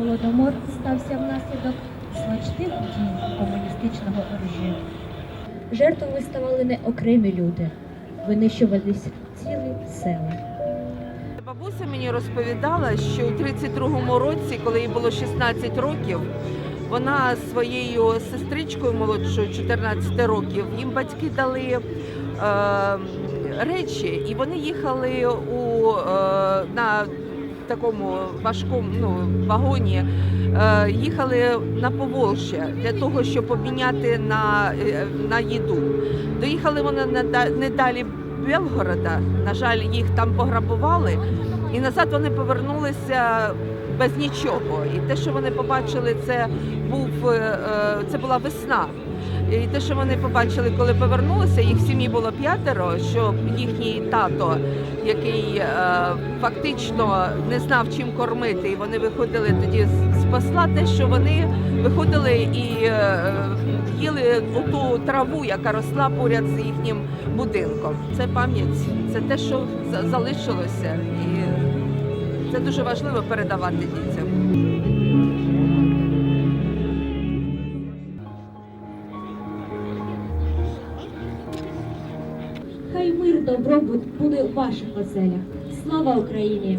голодомор стався внаслідок злочних дій комуністичного режиму. Жертвами ставали не окремі люди, винищувались цілі села. Бабуся мені розповідала, що у 32-му році, коли їй було 16 років, вона своєю сестричкою молодшою 14 років, їм батьки дали е, речі, і вони їхали у, е, на такому важкому ну, вагоні, е, їхали на Поволжя для того, щоб обміняти на, е, на їду. Доїхали вони не да- не далі Белгорода. На жаль, їх там пограбували, і назад вони повернулися без нічого. І те, що вони побачили, це був е, це була весна. І те, що вони побачили, коли повернулися, їх в сім'ї було п'ятеро, що їхній тато, який е, фактично не знав чим кормити, і вони виходили тоді з- посла, те, що вони виходили і е, їли ту траву, яка росла поряд з їхнім будинком. Це пам'ять, це те, що за- залишилося, і це дуже важливо передавати дітям. Хай мир, добробут буде у ваших оселях. Слава Україні!